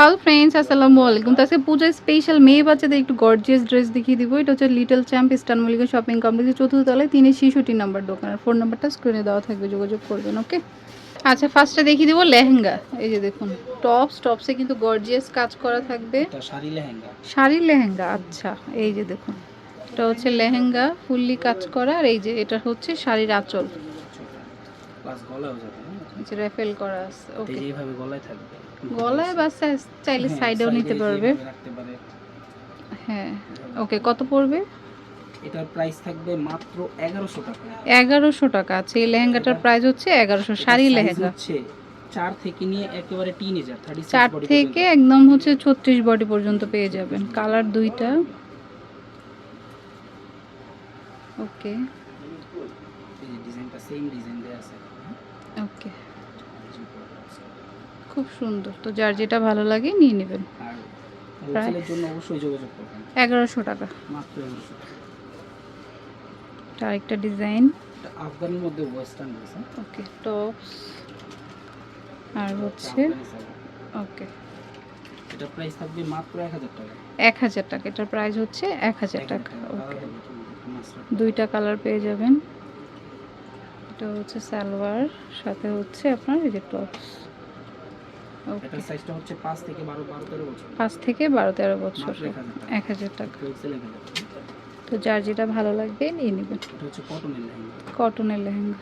Hello friends আসসালামু আলাইকুম। তো আজকে পূজা স্পেশাল মেয়ে বাচ্চাদের একটু গর্জিয়াস ড্রেস দেখিয়ে দিব। এটা হচ্ছে little champ eastern Mallika shopping কমপ্লেক্সের চতুর্থ তলায় তিনে শিশুটি নাম্বার দোকানের ফোন নাম্বারটা স্ক্রিনে দেওয়া থাকবে যোগাযোগ করবেন ওকে আচ্ছা ফার্স্টে দেখিয়ে দিব লেহেঙ্গা। এই যে দেখুন টপস টপসে কিন্তু গর্জিয়াস কাজ করা থাকবে। শাড়ি লেহেঙ্গা। শাড়ির লেহেঙ্গা আচ্ছা এই যে দেখুন। এটা হচ্ছে লেহেঙ্গা ফুললি কাজ করা। আর এই যে এটা হচ্ছে শাড়ির আঁচল। প্লাস গলাও যাবে হ্যাঁ? যে রেফেল করা আছে ওকে এইভাবে গলায় থাকবে গলায় বা চাইলে হ্যাঁ, সাইডেও নিতে পারবে। রাখতে পারে। হ্যাঁ ওকে কত পড়বে? এটার প্রাইস থাকবে মাত্র এগারোশো টাকা। এগারোশো টাকা আছে এই লেহেঙ্গাটার প্রাইস হচ্ছে এগারোশো শাড়ি লেহেঙ্গা। হচ্ছে চার থেকে নিয়ে একেবারে টিনেজার থার্টি চার থেকে একদম হচ্ছে ছত্রিশ বডি পর্যন্ত পেয়ে যাবেন। কালার দুইটা। ওকে ডিজাইনটা সেম ডিজাইন দেওয়া আছে? ওকে খুব সুন্দর। তো যার যেটা ভালো লাগে নিয়ে নেবেন। আর হোলসেলের জন্য অবশ্যই যোগাযোগ করবেন এগারোশো টাকা। মাত্র এগারোশো টাকা আরেকটা ডিজাইন। এটা আফগানের মধ্যে ওয়েস্টার্ন ড্রেস ওকে টপস আর হচ্ছে ওকে এটা প্রাইস থাকবে মাত্র এক হাজার টাকা। এটার প্রাইস হচ্ছে এক হাজার টাকা। ওকে দুইটা কালার পেয়ে যাবেন। এটা হচ্ছে সালোয়ার সাথে হচ্ছে আপনার এই যে টপস এটার সাইজটা হচ্ছে পাঁচ থেকে বারো তেরো বছর। থেকে এক হাজার টাকা। তো যার যেটা ভালো লাগবে নিয়ে নেবেন এটা হচ্ছে কটনের লেহেঙ্গা। কটনের লেহেঙ্গা।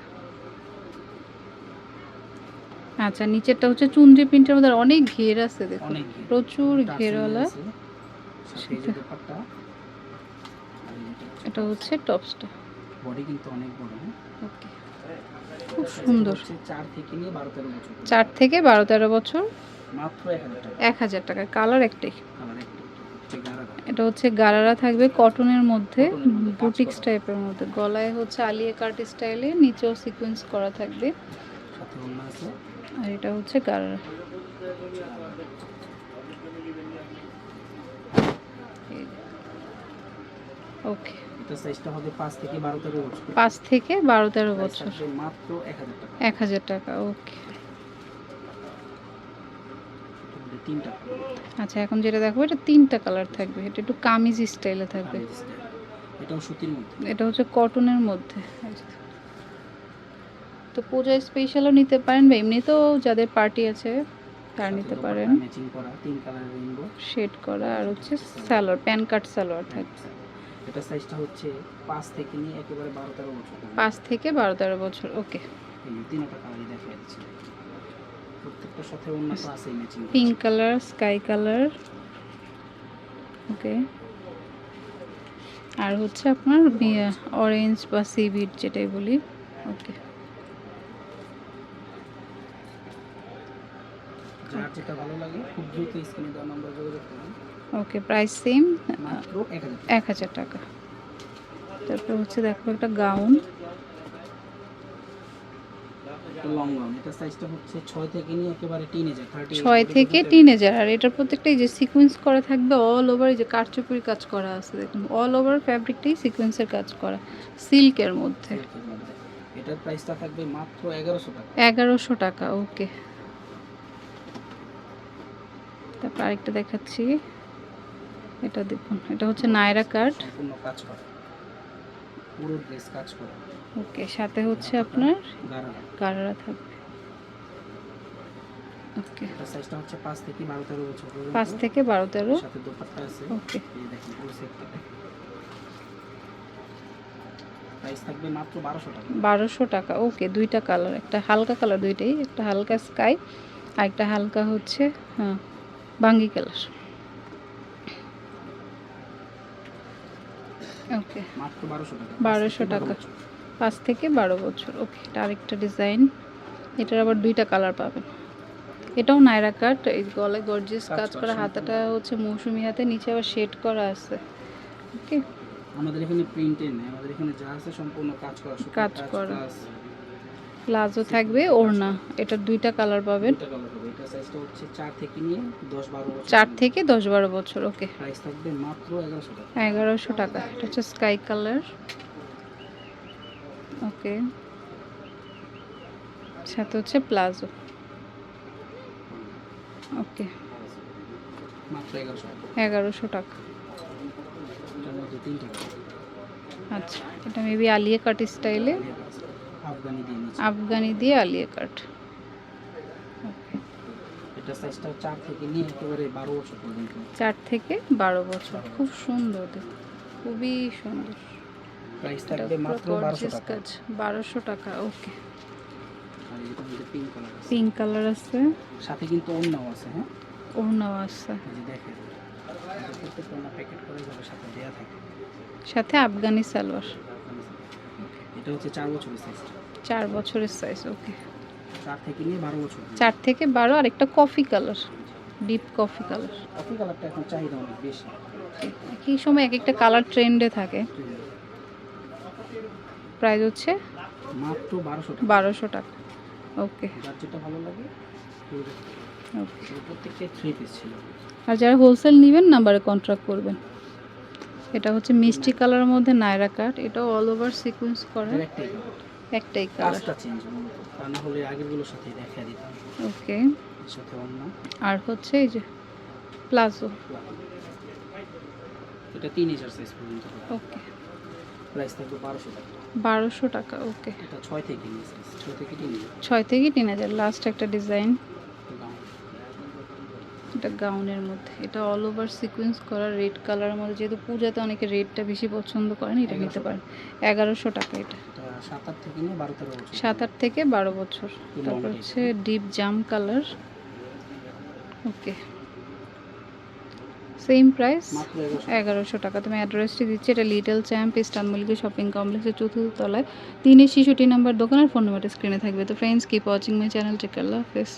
আচ্ছা নিচেরটা হচ্ছে চুনরি প্রিন্টের মধ্যে অনেক ঘের আছে দেখুন। প্রচুর ঘেরওয়ালা। এটা হচ্ছে টপসটা বডি কিন্তু অনেক বড়? ওকে খুব সুন্দর। চার থেকে বারো তেরো বছর। এক হাজার টাকা। কালার একটাই। এটা হচ্ছে গারারা থাকবে কটনের মধ্যে বুটিক্স টাইপের মধ্যে। গলায় হচ্ছে আলিয়া কাট স্টাইলে নিচেও সিকোয়েন্স করা থাকবে। আর এটা হচ্ছে গারারা ওকে এটা সাইজটা হবে পাঁচ থেকে বারো তেরো বছর। থেকে মাত্র এক হাজার টাকা। ওকে। তিনটা আচ্ছা এখন যেটা দেখো এটা তিনটা কালার থাকবে। এটা একটু কামিজ স্টাইলে থাকবে। এটাও সুতির মধ্যে। এটা হচ্ছে কটনের মধ্যে। তো পূজায় স্পেশালও নিতে পারেন বা এমনিতেও যাদের পার্টি আছে তার নিতে পারেন। শেড করা আর হচ্ছে সালোয়ার প্যান কাট সালোয়ার থাকবে। এটা সাইজটা হচ্ছে পাঁচ থেকে নিয়ে একেবারে বারো তেরো বছর। পাঁচ থেকে বারো তেরো বছর ওকে তিনটা কালারই দেখা যাচ্ছে প্রত্যেকটার সাথে অন্য আছে matching pink colour sky colour okay আর হচ্ছে আপনার অরেঞ্জ বা সিবিট যেটাই বলি ওকে যার যেটা ভালো লাগে খুব দ্রুত স্ক্রিনে দেওয়া নাম্বার যোগাযোগ করুন। ওকে প্রাইস সেম এক হাজার টাকা। তারপর হচ্ছে দেখো একটা গাউন। ছয় থেকে টিনেজার আর এটার প্রত্যেকটা এই যে সিকোয়েন্স করা থাকবে অল ওভার এই যে কারচুপির কাজ করা আছে দেখুন অল ওভার ফ্যাব্রিকটাই সিকোয়েন্সের কাজ করা সিল্কের মধ্যে। এটার প্রাইসটা থাকবে মাত্র এগারোশো টাকা। এগারোশো টাকা ওকে। তারপর আরেকটা দেখাচ্ছি। এটা দেখুন এটা হচ্ছে নায়রা কাট সম্পূর্ণ কাজ করা। পুরো ড্রেস কাজ করা। ওকে সাথে হচ্ছে আপনার গাড়ারা থাকবে। ওকে। এটা সাইজটা হচ্ছে পাঁচ থেকে বারো তেরো বছর থেকে সাথে দোপাট্টা আছে। ওকে। এই দেখেন পুরো সেটটা প্রাইস থাকবে মাত্র বারোশো টাকা। টাকা। ওকে দুইটা কালার একটা হালকা কালার দুইটাই একটা হালকা স্কাই আর একটা হালকা হচ্ছে হ্যাঁ বাঙ্গি কালার। ওকে। মাত্র বারোশো টাকা। বারোশো টাকা। পাঁচ থেকে বারো বছর ওকে। এটা আরেকটা ডিজাইন। এটার আবার দুইটা কালার পাবেন। এটাও নাইরা কাট এই গলায় গর্জিয়াস কাজ করা হাতাটা হচ্ছে মৌসুমি হাতে নিচে আবার শেড করা আছে। ওকে। আমাদের এখানে প্রিন্টেড নেই আমাদের এখানে যা আছে সম্পূর্ণ কাজ করা কাজ করা। প্লাজো থাকবে ওড়না। এটার দুইটা কালার পাবেন। দুইটা কালার এটা সাইজটা হচ্ছে চার থেকে নিয়ে দশ বারো বছর। থেকে ওকে। প্রাইস থাকবে মাত্র এগারোশো টাকা। এটা হচ্ছে স্কাই কালার ওকে। সাথে হচ্ছে প্লাজো। ওকে। মাত্র এগারোশো টাকা। আচ্ছা এটা মেবি আলিয়া কাট স্টাইলে আফগানি দিয়ে আফগানি দিয়ে আলিয়া কাট। এটা সাইজটা চার থেকে নিয়ে একেবারে বারো বছর পর্যন্ত। চার থেকে বারো বছর খুব সুন্দর। খুবই সুন্দর। প্রাইস থাকবে মাত্র বারোশো টাকা। ওকে পিঙ্ক কালার আছে। সাথে কিন্তু অন্যও আছে হ্যাঁ? ওড়নাও আছে। দেখেন এটা প্রত্যেকটা অন্য প্যাকেট করে যাবে সাথে দেওয়া থাকে। সাথে আফগানি সালোয়ার। এটা হচ্ছে চার বছরের সাইজ চার বছরের সাইজ ওকে চার থেকে বারো আর একটা coffee colour deep coffee colour coffee কালারটা এখন চাহিদা অনেক বেশি। একই সময় এক একটা কালার ট্রেন্ডে থাকে। প্রাইস হচ্ছে মাত্র বারোশো টাকা। বারোশো টাকা। ওকে যেটা ভালো লাগে ওকে থ্রি পিস ছিল। আর যারা হোলসেল নেবেন নাম্বারে কন্ট্রাক্ট করবেন। এটা হচ্ছে মিষ্টি কালারের মধ্যে নায়রা কাট এটা অল ওভার সিকোয়েন্স করা। একটাই কালার একটাই কালার কাজটা চেঞ্জ মূলত তা না হলে আগেরগুলোর সাথে দেখা দিতাম ওকে। সাথে অন্য। আর হচ্ছে এই যে প্লাজো। এটা তিন ইঞ্চার সাইজ পর্যন্ত ওকে। প্রাইস থাকবে বারোশো টাকা। বারোশো টাকা ওকে। এটা ছয় থেকে নিয়ে ছয় থেকে তিন ছয় থেকে তিন হাজার লাস্ট একটা ডিজাইন এটা গাউনের মধ্যে। এটা অল ওভার সিকোয়েন্স করা রেড কালারের মধ্যে। যেহেতু পূজাতে অনেকে রেডটা বেশি পছন্দ করেন এটা নিতে পারেন। এগারোশো টাকা এটা। সাত আট থেকে বারো বছর। তারপর হচ্ছে ডিপ জাম কালার ওকে সেম প্রাইস এগারোশো এগারোশো টাকা। তুমি অ্যাড্রেসটি দিচ্ছি এটা little champ eastern Mallika shopping কমপ্লেক্সের চতুর্থ তলায়। তিনের শিশুটি নাম্বার দোকানের ফোন নাম্বারটা স্ক্রিনে থাকবে। তো friends keep watching my channel take আল্লাহ হাফেজ।